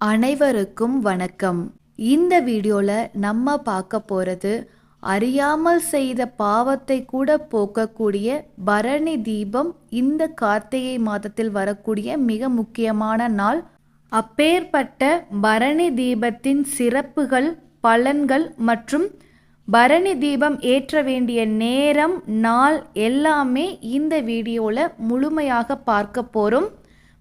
அனைவருக்கும் வணக்கம். இந்த வீடியோவில் நம்ம பார்க்க போறது அறியாமல் செய்த பாவத்தை கூட போக்கக்கூடிய பரணி தீபம் இந்த கார்த்திகை மாதத்தில் வரக்கூடிய மிக முக்கியமான நாள். அப்பேற்பட்ட பரணி தீபத்தின் சிறப்புகள் பலன்கள் மற்றும் பரணி தீபம் ஏற்ற வேண்டிய நேரம் நாள் எல்லாமே இந்த வீடியோவில் முழுமையாக பார்க்க போகிறோம்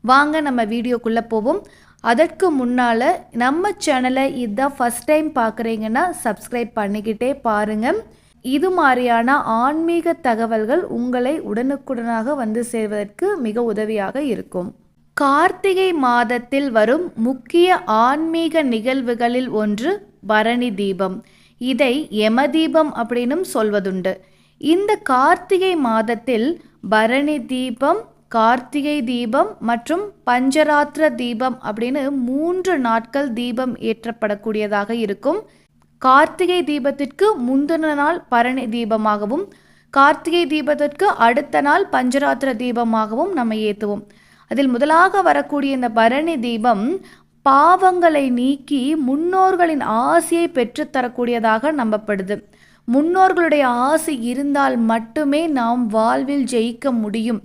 வாங்க நம்ம வீடியோக்குள்ளே போவோம். அதற்கு முன்னால் நம்ம சேனலை இதுதான் ஃபஸ்ட் டைம் பார்க்குறீங்கன்னா சப்ஸ்கிரைப் பண்ணிக்கிட்டே பாருங்கள் இது மாதிரியான ஆன்மீக தகவல்கள் உங்களை உடனுக்குடனாக வந்து சேர்வதற்கு மிக உதவியாக இருக்கும். கார்த்திகை மாதத்தில் வரும் முக்கிய ஆன்மீக நிகழ்வுகளில் ஒன்று பரணி தீபம். இதை யமதீபம் அப்படின்னும் சொல்வதுண்டு. இந்த கார்த்திகை மாதத்தில் பரணி தீபம் கார்த்திகை தீபம் மற்றும் பஞ்சராத்திர தீபம் அப்படின்னு மூன்று நாட்கள் தீபம் ஏற்றப்படக்கூடியதாக இருக்கும். கார்த்திகை தீபத்திற்கு முந்தின நாள் பரணி தீபமாகவும் கார்த்திகை தீபத்திற்கு அடுத்த நாள் பஞ்சராத்திர தீபமாகவும் நம்ம ஏற்றுவோம் அதில் முதலாக வரக்கூடிய இந்த பரணி தீபம் பாவங்களை நீக்கி முன்னோர்களின் ஆசையை பெற்றுத்தரக்கூடியதாக நம்பப்படுது. முன்னோர்களுடைய ஆசை இருந்தால் மட்டுமே நாம் வாழ்வில் ஜெயிக்க முடியும்.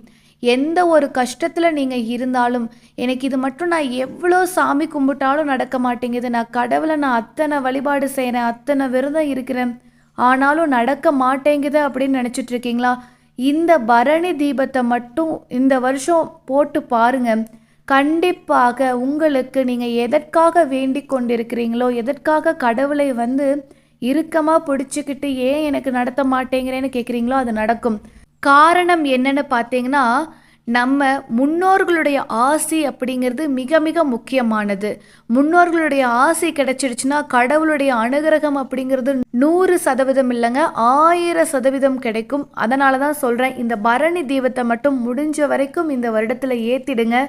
எந்த ஒரு கஷ்டத்தில் நீங்கள் இருந்தாலும் எனக்கு இது மட்டும் நான் எவ்வளோ சாமி கும்பிட்டாலும் நடக்க மாட்டேங்குது. நான் கடவுளை நான் அத்தனை வழிபாடு செய்கிறேன் அத்தனை விரதம் இருக்கிறேன். ஆனாலும் நடக்க மாட்டேங்குது அப்படின்னு நினச்சிட்டு இருக்கீங்களா? இந்த பரணி தீபத்தை மட்டும் இந்த வருஷம் போட்டு பாருங்க. கண்டிப்பாக உங்களுக்கு நீங்கள் எதற்காக வேண்டி கொண்டிருக்கிறீங்களோ எதற்காக கடவுளை வந்து இறுக்கமாக பிடிச்சிக்கிட்டு ஏன் எனக்கு நடத்த மாட்டேங்கிறேன்னு கேட்குறீங்களோ அது நடக்கும். காரணம் என்னன்னு பார்த்தீங்கன்னா நம்ம முன்னோர்களுடைய ஆசி அப்படிங்கிறது மிக மிக முக்கியமானது. முன்னோர்களுடைய ஆசி கிடைச்சிடுச்சுன்னா கடவுளுடைய அனுகிரகம் அப்படிங்கிறது நூறு சதவீதம் இல்லைங்க ஆயிரம் சதவீதம் கிடைக்கும். அதனால தான் சொல்கிறேன் இந்த பரணி தீபத்தை மட்டும் முடிஞ்ச வரைக்கும் இந்த வருடத்தில் ஏற்றிடுங்க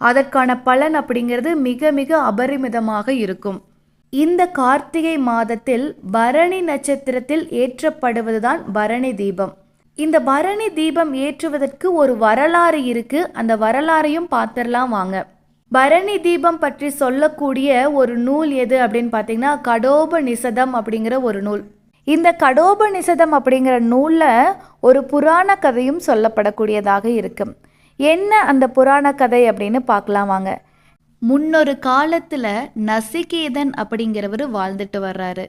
அதற்கான பலன் அப்படிங்கிறது மிக மிக அபரிமிதமாக இருக்கும். இந்த கார்த்திகை மாதத்தில் பரணி நட்சத்திரத்தில் ஏற்றப்படுவதுதான் பரணி தீபம். இந்த பரணி தீபம் ஏற்றுவதற்கு ஒரு வரலாறு இருக்கு. அந்த வரலாறையும் பார்த்துடலாம் வாங்க. பரணி தீபம் பற்றி சொல்லக்கூடிய ஒரு நூல் எது அப்படின்னு பார்த்தீங்கன்னா கடோப நிசதம் அப்படிங்கிற ஒரு நூல். இந்த கடோப நிசதம் அப்படிங்கிற நூலில் ஒரு புராண கதையும் சொல்லப்படக்கூடியதாக இருக்கும் என்ன அந்த புராண கதை அப்படின்னு பார்க்கலாம் வாங்க. முன்னொரு காலத்தில் நசிகேதன் அப்படிங்கிறவர் வாழ்ந்துட்டு வர்றாரு.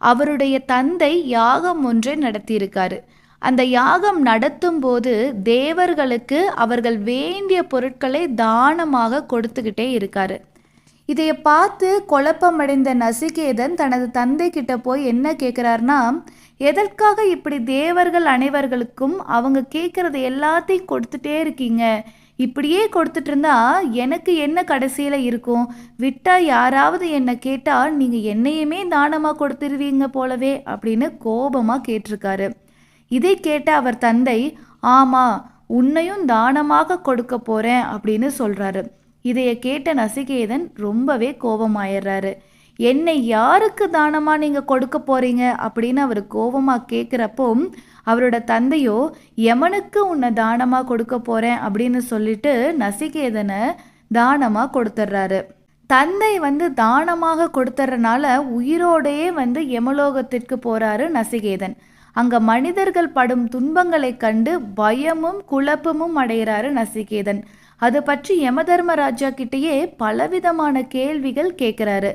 அவருடைய தந்தை யாகம் ஒன்றை நடத்தியிருக்காரு. அந்த யாகம் நடத்தும் போது தேவர்களுக்கு அவர்கள் வேண்டிய பொருட்களை தானமாக கொடுத்துக்கிட்டே இருக்காரு. இதைய பார்த்து குழப்பமடைந்த நசிகேதன் தனது தந்தை கிட்ட போய் என்ன கேட்குறாருனா எதற்காக இப்படி தேவர்கள் அனைவர்களுக்கும் அவங்க கேட்குறது எல்லாத்தையும் கொடுத்துட்டே இருக்கீங்க? இப்படியே கொடுத்துட்டு இருந்தா எனக்கு என்ன கடைசியில் இருக்கும்? விட்டா யாராவது என்னை கேட்டால் நீங்கள் என்னையுமே தானமாக கொடுத்துருவீங்க போலவே அப்படின்னு கோபமாக கேட்டிருக்காரு. இதை கேட்ட அவர் தந்தை ஆமா உன்னையும் தானமாக கொடுக்க போறேன் அப்படின்னு சொல்றாரு. இதைய கேட்ட நசிகேதன் ரொம்பவே கோபமாயிடுறாரு என்னை யாருக்கு தானமா நீங்க கொடுக்க போறீங்க? அப்படின்னு அவர் கோபமா கேட்குறப்போ அவரோட தந்தையோ யமனுக்கு உன்னை தானமா கொடுக்க போறேன் அப்படின்னு சொல்லிட்டு நசிகேதனை தானமா கொடுத்துட்றாரு தந்தை வந்து தானமாக கொடுத்துறனால உயிரோடையே வந்து யமலோகத்திற்கு போறாரு நசிகேதன். அங்க மனிதர்கள் படும் துன்பங்களைக் கண்டு பயமும் குழப்பமும் அடைகிறாரு நசிகேதன். அது பற்றி யமதர்மராஜா கிட்டேயே பலவிதமான கேள்விகள் கேட்குறாரு.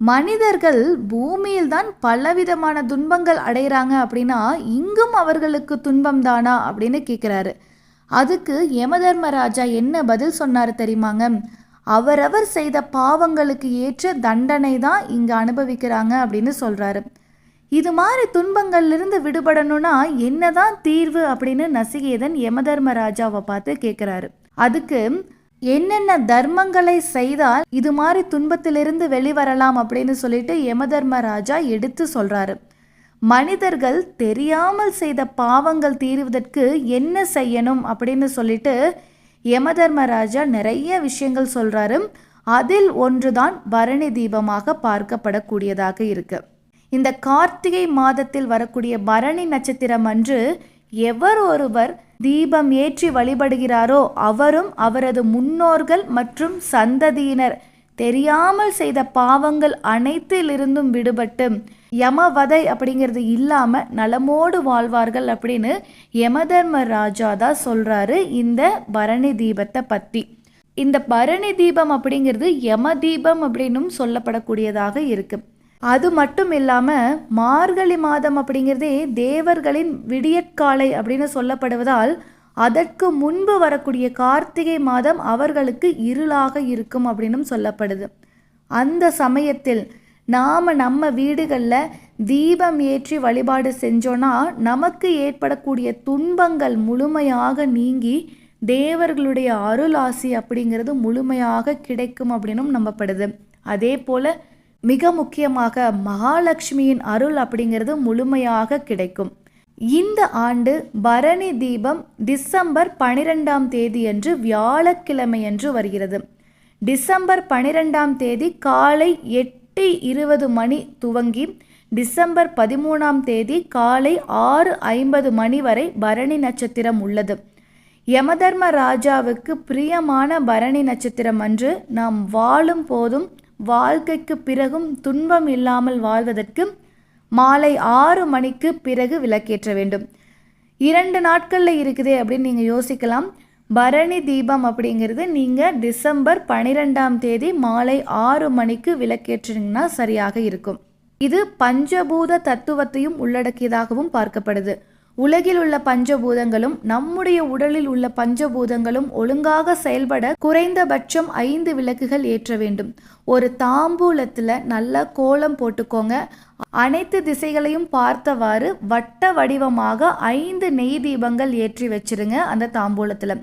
மனிதர்கள் பூமியில் தான் பலவிதமான துன்பங்கள் அடைகிறாங்க அப்படின்னா இங்கும் அவர்களுக்கு துன்பம் தானா அப்படின்னு கேட்குறாரு. அதுக்கு யமதர்மராஜா என்ன பதில் சொன்னார் தெரியுமாங்க? அவரவர் செய்த பாவங்களுக்கு ஏற்ற தண்டனை தான் இங்கே அனுபவிக்கிறாங்க அப்படின்னு சொல்கிறாரு இது மாதிரி துன்பங்கள்லிருந்து விடுபடணும்னா என்னதான் தீர்வு அப்படின்னு நசிகேதன் யமதர்மராஜாவை பார்த்து கேட்குறாரு அதுக்கு என்னென்ன தர்மங்களை செய்தால் இது மாதிரி துன்பத்திலிருந்து வெளிவரலாம் அப்படின்னு சொல்லிட்டு யமதர்மராஜா எடுத்து சொல்றாரு. மனிதர்கள் தெரியாமல் செய்த பாவங்கள் தீர்வதற்கு என்ன செய்யணும் அப்படின்னு சொல்லிட்டு யமதர்மராஜா நிறைய விஷயங்கள் சொல்றாரு. அதில் ஒன்றுதான் பரணி தீபமாக பார்க்கப்படக்கூடியதாக இருக்குது இந்த கார்த்திகை மாதத்தில் வரக்கூடிய பரணி நட்சத்திரம் அன்று எவர் ஒருவர் தீபம் ஏற்றி வழிபடுகிறாரோ அவரும் அவரது முன்னோர்கள் மற்றும் சந்ததியினர். தெரியாமல் செய்த பாவங்கள் அனைத்திலிருந்தும் விடுபட்டு யமவதை அப்படிங்கிறது இல்லாம நலமோடு வாழ்வார்கள் அப்படின்னு யமதர்ம ராஜா தான் சொல்றாரு இந்த பரணி தீபத்தை பத்தி. இந்த பரணி தீபம் அப்படிங்கிறது யம தீபம் அப்படின்னும் சொல்லப்படக்கூடியதாக இருக்குது அது மட்டும் இல்லாமல் மார்கழி மாதம் அப்படிங்கிறதே தேவர்களின் விடியற்காலை அப்படின்னு சொல்லப்படுவதால் அதற்கு முன்பு வரக்கூடிய கார்த்திகை மாதம் அவர்களுக்கு இருளாக இருக்கும் அப்படின்னும் சொல்லப்படுது. அந்த சமயத்தில் நாம் நம்ம வீடுகளில் தீபம் ஏற்றி வழிபாடு செஞ்சோன்னா நமக்கு ஏற்படக்கூடிய துன்பங்கள் முழுமையாக நீங்கி தேவர்களுடைய அருள் ஆசி அப்படிங்கிறது முழுமையாக கிடைக்கும் அப்படின்னும் நம்பப்படுது. அதே போல் மிக முக்கியமாக மகாலட்சுமியின் அருள் அப்படிங்கிறது முழுமையாக கிடைக்கும். இந்த ஆண்டு பரணி தீபம் டிசம்பர் பனிரெண்டாம் தேதி அன்று வியாழக்கிழமையன்று வருகிறது. டிசம்பர் பனிரெண்டாம் தேதி காலை எட்டு இருபது மணி துவங்கி டிசம்பர் பதிமூணாம் தேதி காலை ஆறு ஐம்பது மணி வரை பரணி நட்சத்திரம் உள்ளது. யமதர்ம ராஜாவுக்கு பிரியமான பரணி நட்சத்திரம் அன்று நாம் வாழும் போதும் வாழ்க்கைக்கு பிறகும் துன்பம் இல்லாமல் வாழ்வதற்கு மாலை ஆறு மணிக்கு பிறகு விளக்கேற்ற வேண்டும். இரண்டு நாட்களில் இருக்குது அப்படின்னு நீங்கள் யோசிக்கலாம். பரணி தீபம் அப்படிங்கிறது நீங்கள் டிசம்பர் பனிரெண்டாம் தேதி மாலை ஆறு மணிக்கு விளக்கேற்றினீங்கன்னா சரியாக இருக்கும். இது பஞ்சபூத தத்துவத்தையும் உள்ளடக்கியதாகவும் பார்க்கப்படுது. உலகில் உள்ள பஞ்சபூதங்களும் நம்முடைய உடலில் உள்ள பஞ்சபூதங்களும் ஒழுங்காக செயல்பட குறைந்தபட்சம் ஐந்து விளக்குகள் ஏற்ற வேண்டும். ஒரு தாம்பூலத்தில் நல்ல கோலம் போட்டுக்கோங்க. அனைத்து திசைகளையும் பார்த்தவாறு வட்ட வடிவமாக ஐந்து நெய் தீபங்கள் ஏற்றி வச்சிருங்க அந்த தாம்பூலத்தில்.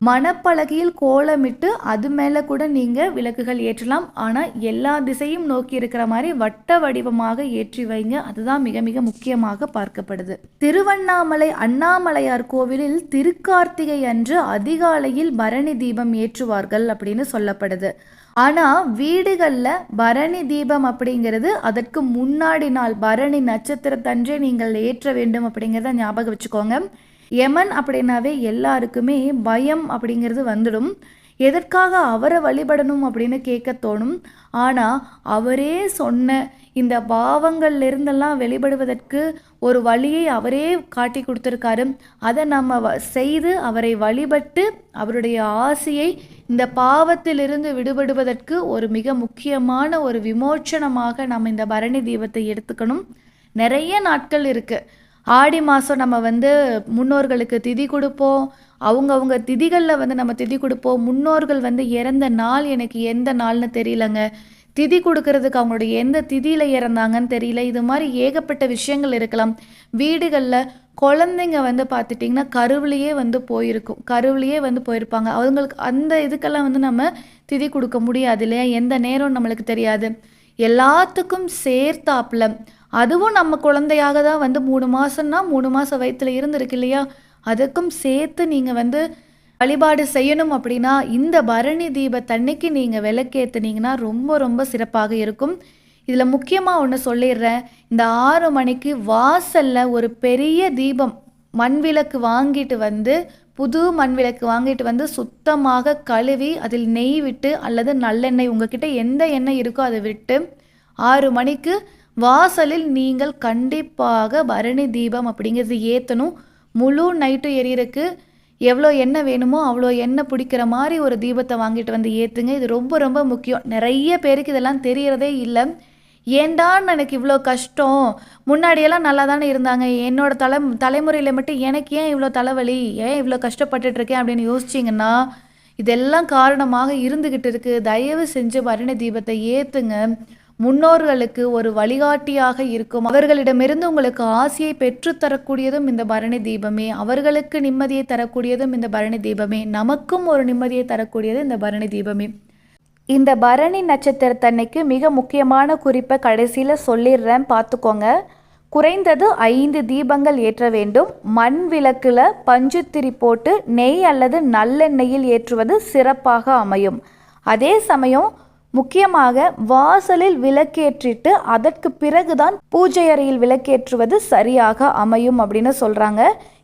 மணப்பலகையில் கோலமிட்டு அது மேலே கூட நீங்கள் விளக்குகள் ஏற்றலாம். ஆனால் எல்லா திசையும் நோக்கி இருக்கிற மாதிரி வட்ட வடிவமாக ஏற்றி வைங்க. அதுதான் மிக மிக முக்கியமாக பார்க்கப்படுது. திருவண்ணாமலை அண்ணாமலையார் கோவிலில் திருக்கார்த்திகை அன்று அதிகாலையில் பரணி தீபம் ஏற்றுவார்கள் அப்படின்னு சொல்லப்படுது. ஆனால் வீடுகளில் பரணி தீபம் அப்படிங்கிறது அதற்கு முன்னாடி நாள் பரணி நட்சத்திரத்தன்றே நீங்கள் ஏற்ற வேண்டும் அப்படிங்கிறத ஞாபகம் வச்சுக்கோங்க. யமன் அப்படின்னாவே எல்லாருக்குமே பயம் அப்படிங்கிறது வந்துடும். எதற்காக அவரை வழிபடணும் அப்படின்னு கேட்க தோணும். ஆனால் அவரே சொன்ன இந்த பாவங்கள்லேருந்தெல்லாம் வெளிப்படுவதற்கு ஒரு வழியை அவரே காட்டி கொடுத்துருக்காரு. அதை நம்ம செய்து அவரை வழிபட்டு அவருடைய ஆசையை இந்த பாவத்திலிருந்து விடுபடுவதற்கு ஒரு மிக முக்கியமான ஒரு விமோச்சனமாக நம்ம இந்த பரணி தீபத்தை எடுத்துக்கணும். நிறைய நாட்கள் இருக்குது ஆடி மாதம் நம்ம வந்து முன்னோர்களுக்கு திதி கொடுப்போம். அவங்கவுங்க திதிகளில் வந்து நம்ம திதி கொடுப்போம். முன்னோர்கள் வந்து இறந்த நாள் எனக்கு எந்த நாள்னு தெரியலங்க. திதி கொடுக்கறதுக்கு அவங்களுடைய எந்த திதியில் இறந்தாங்கன்னு தெரியல. இது மாதிரி ஏகப்பட்ட விஷயங்கள் இருக்கலாம். வீடுகளில் குழந்தைங்க வந்து பார்த்துட்டிங்கன்னா கருவிலேயே வந்து போயிருக்கும். கருவிலேயே வந்து போயிருப்பாங்க. அவங்களுக்கு அந்த இதுக்கெல்லாம் வந்து நம்ம திதி கொடுக்க முடியாது இல்லையா? எந்த நேரம் நம்மளுக்கு தெரியாது. எல்லாத்துக்கும் சேர்த்தாப்புல அதுவும் நம்ம குழந்தையாக தான் வந்து மூணு மாதம்னா மூணு மாதம் வயிற்றில் இருந்திருக்கு இல்லையா? அதுக்கும் சேர்த்து நீங்கள் வந்து வழிபாடு செய்யணும் அப்படின்னா இந்த பரணி தீபத்தன்னைக்கு நீங்கள் விளக்கேற்றுனீங்கன்னா ரொம்ப ரொம்ப சிறப்பாக இருக்கும். இதில் முக்கியமாக ஒன்று சொல்லிடுறேன். இந்த ஆறு மணிக்கு வாசலில் ஒரு பெரிய தீபம் மண் விளக்கு வாங்கிட்டு வந்து புது மண் விளக்கு வாங்கிட்டு வந்து சுத்தமாக கழுவி அதில் நெய் விட்டு அல்லது நல்லெண்ணெய் உங்ககிட்ட எந்த எண்ணெய் இருக்கோ அதை விட்டு ஆறு மணிக்கு வாசலில் நீங்கள் கண்டிப்பாக பரணி தீபம் அப்படிங்கிறது ஏற்றணும் முழு நைட்டு எரியறக்கு எவ்வளோ எண்ணெய் வேணுமோ அவ்வளோ எண்ணெய் பிடிக்கிற மாதிரி ஒரு தீபத்தை வாங்கிட்டு வந்து ஏற்றுங்க இது ரொம்ப ரொம்ப முக்கியம். நிறைய பேருக்கு இதெல்லாம் தெரியறதே இல்லை. ஏண்டான்னு எனக்கு இவ்வளோ கஷ்டம். முன்னாடியெல்லாம் நல்லா தானே இருந்தாங்க. என்னோட தலை தலைமுறையில் மட்டும் எனக்கு ஏன் இவ்வளோ தலைவலி? ஏன் இவ்வளோ கஷ்டப்பட்டுட்ருக்கேன் அப்படின்னு யோசிச்சிங்கன்னா இதெல்லாம் காரணமாக இருந்துக்கிட்டு இருக்குது தயவு செஞ்சு பரணி தீபத்தை ஏற்றுங்க முன்னோர்களுக்கு ஒரு வழிகாட்டியாக இருக்கும். அவர்களிடமிருந்து உங்களுக்கு ஆசையை பெற்றுத்தரக்கூடியதும் இந்த பரணி தீபமே. அவர்களுக்கு நிம்மதியை தரக்கூடியதும் இந்த பரணி தீபமே. நமக்கும் ஒரு நிம்மதியை தரக்கூடியது இந்த பரணி தீபமே. இந்த பரணி நட்சத்திரத்தன்னைக்கு மிக முக்கியமான குறிப்பை கடைசியில் சொல்லிடுறேன். பார்த்துக்கோங்க. குறைந்தது ஐந்து தீபங்கள் ஏற்ற வேண்டும். மண் விளக்கில் பஞ்சுத்திரி போட்டு நெய் அல்லது நல்லெண்ணெயில் ஏற்றுவது சிறப்பாக அமையும். அதே சமயம் முக்கியமாக வாசலில் விளக்கேற்றிட்டு அதற்கு பிறகுதான் பூஜை அறையில் விளக்கேற்றுவது சரியாக அமையும் அப்படின்னு சொல்கிறாங்க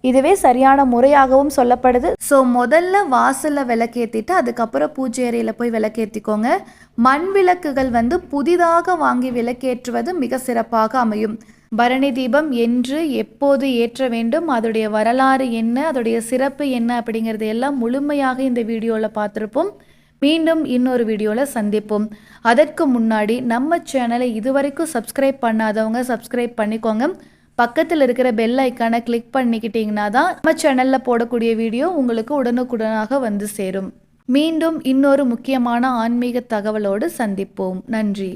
இதுவே சரியான முறையாகவும் சொல்லப்படுது. ஸோ முதல்ல வாசலில் விளக்கேற்றிட்டு அதுக்கப்புறம் பூஜை அறையில் போய் விளக்கேற்றிக்கோங்க மண் விளக்குகள் வந்து புதிதாக வாங்கி விளக்கேற்றுவது மிக சிறப்பாக அமையும். பரணி தீபம் என்று எப்போது ஏற்ற வேண்டும்? அதோடைய வரலாறு என்ன? அதோடைய சிறப்பு என்ன? அப்படிங்கிறது எல்லாம் முழுமையாக இந்த வீடியோவில் பார்த்துருப்போம். மீண்டும் இன்னொரு வீடியோவில் சந்திப்போம். அதற்கு முன்னாடி நம்ம சேனலை இதுவரைக்கும் சப்ஸ்கிரைப் பண்ணாதவங்க சப்ஸ்கிரைப் பண்ணிக்கோங்க. பக்கத்தில் இருக்கிற பெல் ஐக்கானை கிளிக் பண்ணிக்கிட்டிங்கன்னா தான் நம்ம சேனலில் போடக்கூடிய வீடியோ உங்களுக்கு உடனுக்குடனாக வந்து சேரும். மீண்டும் இன்னொரு முக்கியமான ஆன்மீக தகவலோடு சந்திப்போம். நன்றி.